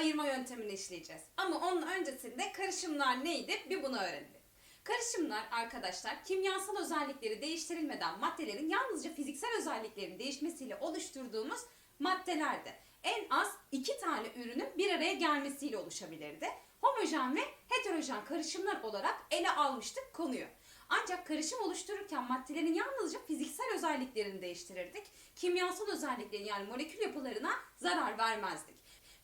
ayırma yöntemini işleyeceğiz. Ama onun öncesinde karışımlar neydi bir bunu öğrenelim. Karışımlar arkadaşlar kimyasal özellikleri değiştirilmeden maddelerin yalnızca fiziksel özelliklerin değişmesiyle oluşturduğumuz maddelerdi. En az iki tane ürünün bir araya gelmesiyle oluşabilirdi. Homojen ve heterojen karışımlar olarak ele almıştık konuyu. Ancak karışım oluştururken maddelerin yalnızca fiziksel özelliklerini değiştirirdik. Kimyasal özelliklerin yani molekül yapılarına zarar vermezdik.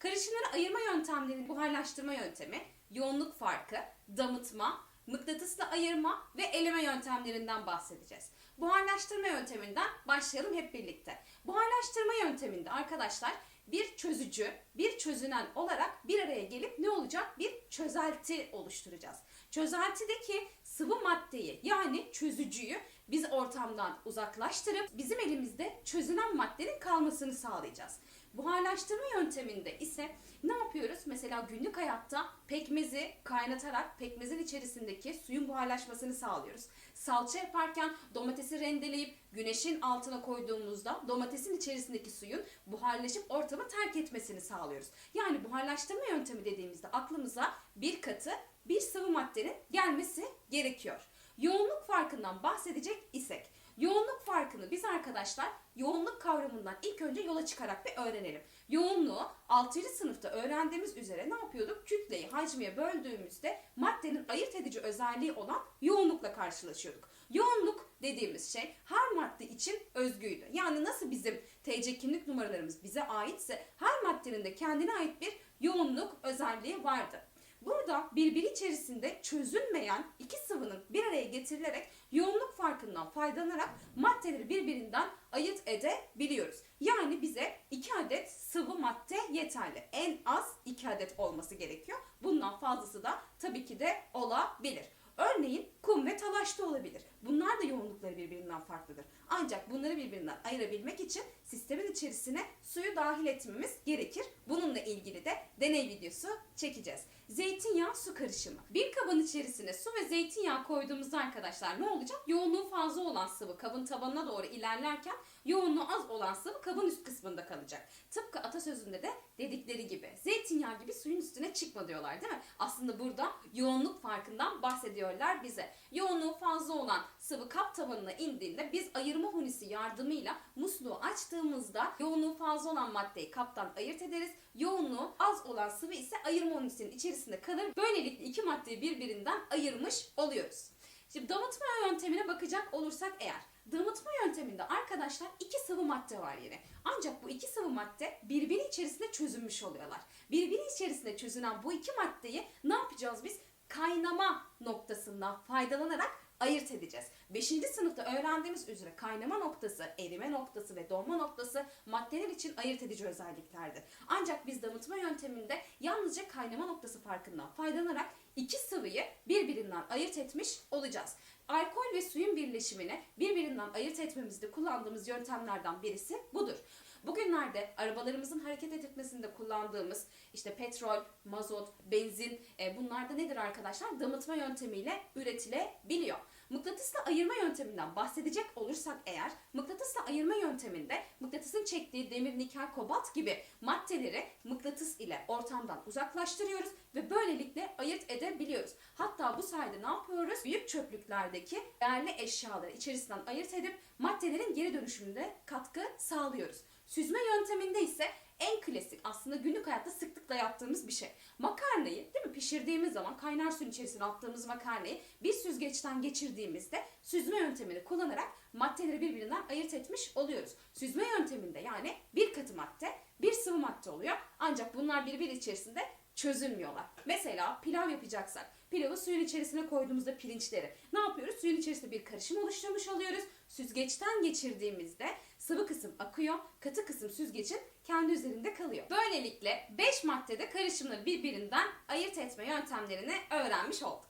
Karışımları ayırma yöntemlerinin buharlaştırma yöntemi, yoğunluk farkı, damıtma, mıknatısla ayırma ve eleme yöntemlerinden bahsedeceğiz. Buharlaştırma yönteminden başlayalım hep birlikte. Buharlaştırma yönteminde arkadaşlar bir çözücü, bir çözünen olarak bir araya gelip ne olacak? Bir çözelti oluşturacağız. Çözeltideki sıvı maddeyi yani çözücüyü biz ortamdan uzaklaştırıp bizim elimizde çözünen maddenin kalmasını sağlayacağız. Buharlaştırma yönteminde ise ne yapıyoruz? Mesela günlük hayatta pekmezi kaynatarak pekmezin içerisindeki suyun buharlaşmasını sağlıyoruz. Salça yaparken domatesi rendeleyip güneşin altına koyduğumuzda domatesin içerisindeki suyun buharlaşıp ortamı terk etmesini sağlıyoruz. Yani buharlaştırma yöntemi dediğimizde aklımıza bir katı bir sıvı maddenin gelmesi gerekiyor. Yoğunluk farkından bahsedecek isek, yoğunluk farkını biz arkadaşlar yoğunluk kavramından ilk önce yola çıkarak bir öğrenelim. Yoğunluğu 6. sınıfta öğrendiğimiz üzere ne yapıyorduk? Kütleyi hacmiye böldüğümüzde maddenin ayırt edici özelliği olan yoğunlukla karşılaşıyorduk. Yoğunluk dediğimiz şey her madde için özgüydü. Yani nasıl bizim TC kimlik numaralarımız bize aitse her maddenin de kendine ait bir yoğunluk özelliği vardı. Burada birbiri içerisinde çözülmeyen iki sıvının bir araya getirilerek yoğunluk farkından faydalanarak maddeleri birbirinden ayırt edebiliyoruz. Yani bize iki adet sıvı madde yeterli. En az iki adet olması gerekiyor. Bundan fazlası da tabii ki de olabilir. Örneğin kum ve talaş da olabilir. Bunlar da yoğunlukları birbirinden farklıdır. Ancak bunları birbirinden ayırabilmek için sistemin içerisine suyu dahil etmemiz gerekir. Bununla ilgili de deney videosu çekeceğiz. Zeytinyağı su karışımı. Bir kabın içerisine su ve zeytinyağı koyduğumuzda arkadaşlar ne olacak? Yoğunluğu fazla olan sıvı kabın tabanına doğru ilerlerken yoğunluğu az olan sıvı kabın üst kısmında kalacak. Tıpkı atasözünde de dedikleri gibi zeytinyağı gibi suyun üstüne çıkma diyorlar değil mi? Aslında burada yoğunluk farkından bahsediyorlar bize. Yoğunluğu fazla olan sıvı kap tabanına indiğinde biz ayırma hunisi yardımıyla musluğu açtığımızda yoğunluğu fazla olan maddeyi kaptan ayırt ederiz. Yoğunluğu az olan sıvı ise ayırma hunisinin içerisinde kalır. Böylelikle iki maddeyi birbirinden ayırmış oluyoruz. Şimdi damıtma yöntemine bakacak olursak eğer damıtma yönteminde arkadaşlar iki sıvı madde var yine. Ancak bu iki sıvı madde birbiri içerisinde çözünmüş oluyorlar. Birbiri içerisinde çözünen bu iki maddeyi ne yapacağız biz? Kaynama noktasından faydalanarak ayırt edeceğiz. 5. sınıfta öğrendiğimiz üzere kaynama noktası, erime noktası ve donma noktası maddeler için ayırt edici özelliklerdir. Ancak biz damıtma yönteminde yalnızca kaynama noktası farkından faydalanarak iki sıvıyı birbirinden ayırt etmiş olacağız. Alkol ve suyun birleşimini birbirinden ayırt etmemizde kullandığımız yöntemlerden birisi budur. Bugünlerde arabalarımızın hareket etmesinde kullandığımız işte petrol, mazot, benzin e, bunlar da nedir arkadaşlar? Damıtma yöntemiyle üretilebiliyor. Mıknatısla ayırma yönteminden bahsedecek olursak eğer, mıknatısla ayırma yönteminde mıknatısın çektiği demir, nikel, kobalt gibi maddeleri mıknatıs ile ortamdan uzaklaştırıyoruz ve böylelikle ayırt edebiliyoruz. Hatta bu sayede ne yapıyoruz? Büyük çöplüklerdeki değerli eşyaları içerisinden ayırt edip maddelerin geri dönüşümünde katkı sağlıyoruz. Süzme yönteminde ise en klasik aslında günlük hayatta sıklıkla yaptığımız bir şey. Makarnayı değil mi pişirdiğimiz zaman kaynar suyun içerisine attığımız makarnayı bir süzgeçten geçirdiğimizde süzme yöntemini kullanarak maddeleri birbirinden ayırt etmiş oluyoruz. Süzme yönteminde yani bir katı madde bir sıvı madde oluyor. Ancak bunlar birbiri içerisinde çözülmüyorlar. Mesela pilav yapacaksak pilavı suyun içerisine koyduğumuzda pirinçleri ne yapıyoruz? Suyun içerisinde bir karışım oluşturmuş oluyoruz. Süzgeçten geçirdiğimizde sıvı kısım akıyor, katı kısım süzgecin kendi üzerinde kalıyor. Böylelikle 5 maddede karışımları birbirinden ayırt etme yöntemlerini öğrenmiş olduk.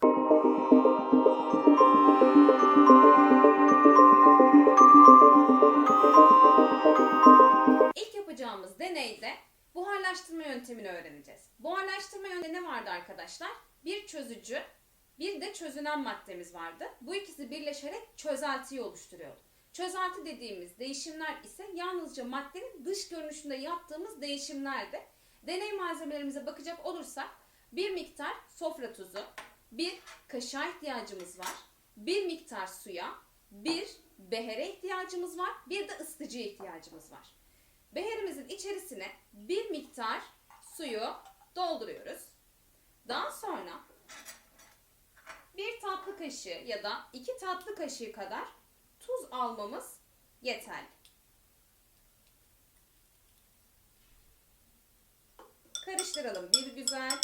İlk yapacağımız deneyde buharlaştırma yöntemini öğreneceğiz. Buharlaştırma yönteminde ne vardı arkadaşlar? Bir çözücü, bir de çözünen maddemiz vardı. Bu ikisi birleşerek çözeltiyi oluşturuyordu. Çözelti dediğimiz değişimler ise yalnızca maddenin dış görünüşünde yaptığımız değişimlerdi. Deney malzemelerimize bakacak olursak bir miktar sofra tuzu, bir kaşığa ihtiyacımız var, bir miktar suya, bir behere ihtiyacımız var, bir de ısıtıcıya ihtiyacımız var. Beherimizin içerisine bir miktar suyu dolduruyoruz. Daha sonra bir tatlı kaşığı ya da iki tatlı kaşığı kadar tuz almamız yeterli. Karıştıralım bir güzel.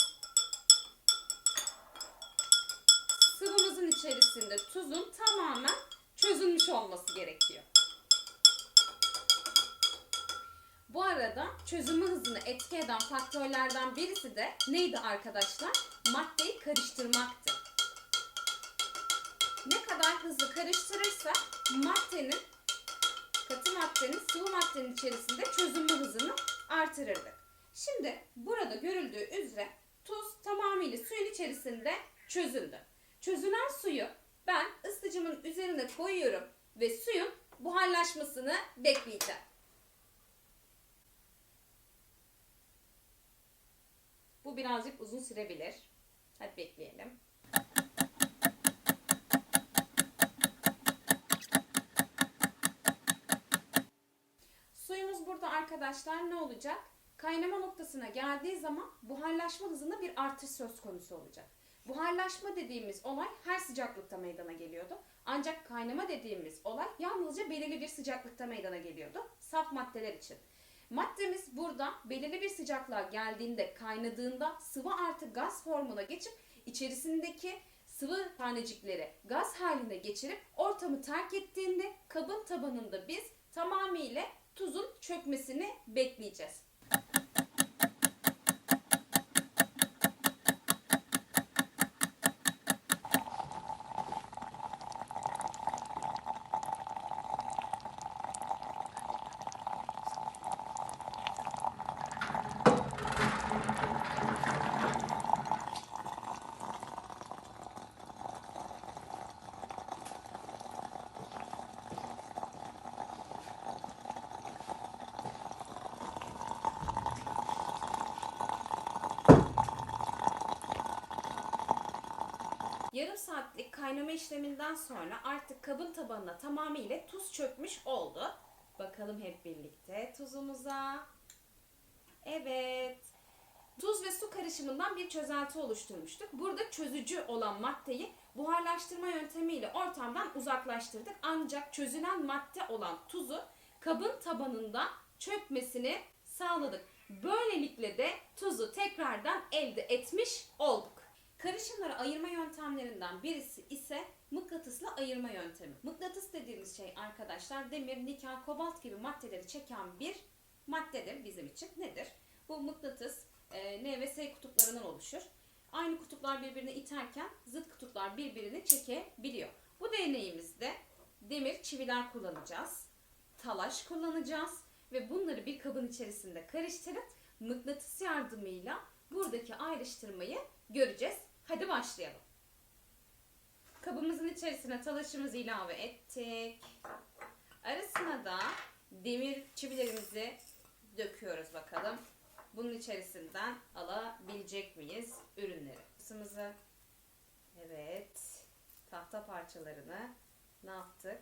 Sıvımızın içerisinde tuzun tamamen çözülmüş olması gerekiyor. Bu arada çözümü hızını etki eden faktörlerden birisi de neydi arkadaşlar? Maddeyi karıştırmaktı. Kadar hızlı karıştırırsak maddenin, katı maddenin sıvı maddenin içerisinde çözünme hızını artırırdık. Şimdi burada görüldüğü üzere tuz tamamıyla suyun içerisinde çözüldü. Çözülen suyu ben ısıtıcımın üzerine koyuyorum ve suyun buharlaşmasını bekleyeceğim. Bu birazcık uzun sürebilir. Hadi bekleyelim. Suyumuz burada arkadaşlar ne olacak? Kaynama noktasına geldiği zaman buharlaşma hızında bir artış söz konusu olacak. Buharlaşma dediğimiz olay her sıcaklıkta meydana geliyordu. Ancak kaynama dediğimiz olay yalnızca belirli bir sıcaklıkta meydana geliyordu. Saf maddeler için. Maddemiz burada belirli bir sıcaklığa geldiğinde, kaynadığında sıvı artı gaz formuna geçip içerisindeki sıvı tanecikleri gaz haline geçirip ortamı terk ettiğinde kabın tabanında biz tamamıyla tuzun çökmesini bekleyeceğiz. Yarım saatlik kaynama işleminden sonra artık kabın tabanına tamamıyla tuz çökmüş oldu. Bakalım hep birlikte tuzumuza. Evet. Tuz ve su karışımından bir çözelti oluşturmuştuk. Burada çözücü olan maddeyi buharlaştırma yöntemiyle ortamdan uzaklaştırdık. Ancak çözülen madde olan tuzu kabın tabanında çökmesini sağladık. Böylelikle de tuzu tekrardan elde etmiş olduk. Karışımları ayırma yöntemlerinden birisi ise mıknatısla ayırma yöntemi. Mıknatıs dediğimiz şey arkadaşlar demir, nikel, kobalt gibi maddeleri çeken bir maddedir bizim için. Nedir? Bu mıknatıs e, N ve S kutuplarından oluşur. Aynı kutuplar birbirini iterken zıt kutuplar birbirini çekebiliyor. Bu deneyimizde demir çiviler kullanacağız. Talaş kullanacağız ve bunları bir kabın içerisinde karıştırıp mıknatıs yardımıyla buradaki ayrıştırmayı göreceğiz. Hadi başlayalım. Kabımızın içerisine talaşımızı ilave ettik. Arasına da demir çivilerimizi döküyoruz bakalım. Bunun içerisinden alabilecek miyiz ürünleri? Isımızı. Evet. Tahta parçalarını ne yaptık?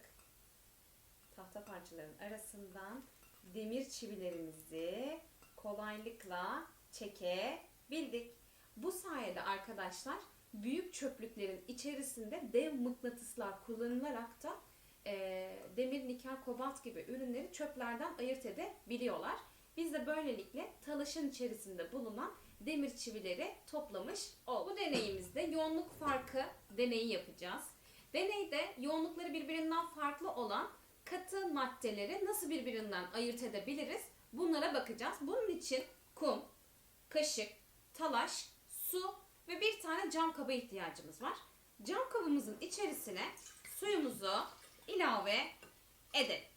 Tahta parçaların arasından demir çivilerimizi kolaylıkla çekebildik. Bu sayede arkadaşlar büyük çöplüklerin içerisinde dev mıknatıslar kullanılarak da e, demir, nikel, kobalt gibi ürünleri çöplerden ayırt edebiliyorlar. Biz de böylelikle talaşın içerisinde bulunan demir çivileri toplamış olduk. Bu deneyimizde yoğunluk farkı deneyi yapacağız. Deneyde yoğunlukları birbirinden farklı olan katı maddeleri nasıl birbirinden ayırt edebiliriz? Bunlara bakacağız. Bunun için kum, kaşık, talaş, su ve bir tane cam kaba ihtiyacımız var. Cam kabımızın içerisine suyumuzu ilave edelim.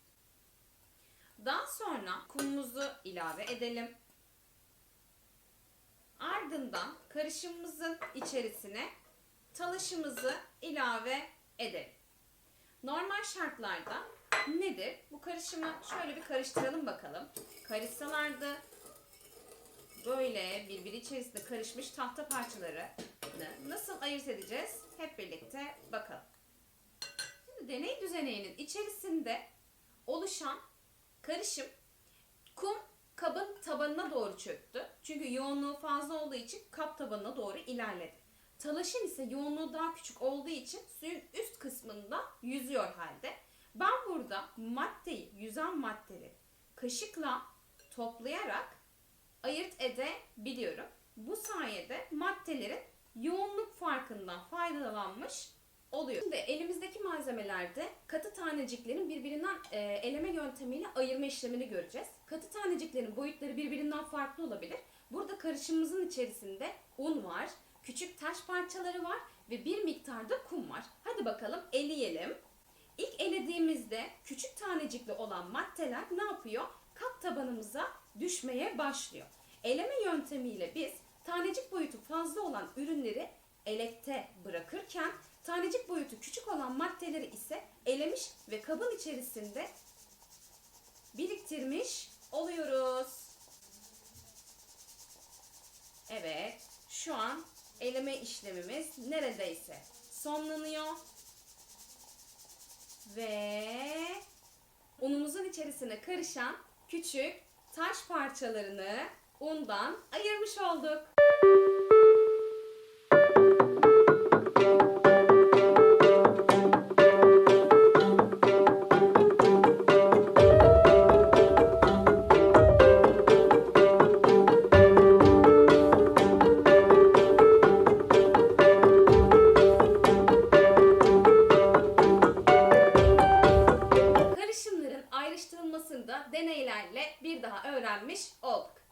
Daha sonra kumumuzu ilave edelim. Ardından karışımımızın içerisine talaşımızı ilave edelim. Normal şartlarda nedir? Bu karışımı şöyle bir karıştıralım bakalım. Karışsalardı böyle birbiri içerisinde karışmış tahta parçaları nasıl ayırt edeceğiz? Hep birlikte bakalım. Şimdi deney düzeneyinin içerisinde oluşan karışım kum kabın tabanına doğru çöktü. Çünkü yoğunluğu fazla olduğu için kap tabanına doğru ilerledi. Talaşın ise yoğunluğu daha küçük olduğu için suyun üst kısmında yüzüyor halde. Ben burada maddeyi, yüzen maddeleri kaşıkla toplayarak ayırt edebiliyorum. Bu sayede maddelerin yoğunluk farkından faydalanmış oluyor. Şimdi elimizdeki malzemelerde katı taneciklerin birbirinden e, eleme yöntemiyle ayırma işlemini göreceğiz. Katı taneciklerin boyutları birbirinden farklı olabilir. Burada karışımımızın içerisinde un var, küçük taş parçaları var ve bir miktarda kum var. Hadi bakalım eleyelim. İlk elediğimizde küçük tanecikli olan maddeler ne yapıyor? Kap tabanımıza düşmeye başlıyor. Eleme yöntemiyle biz tanecik boyutu fazla olan ürünleri elekte bırakırken tanecik boyutu küçük olan maddeleri ise elemiş ve kabın içerisinde biriktirmiş oluyoruz. Evet, şu an eleme işlemimiz neredeyse sonlanıyor. Ve unumuzun içerisine karışan küçük taş parçalarını undan ayırmış olduk.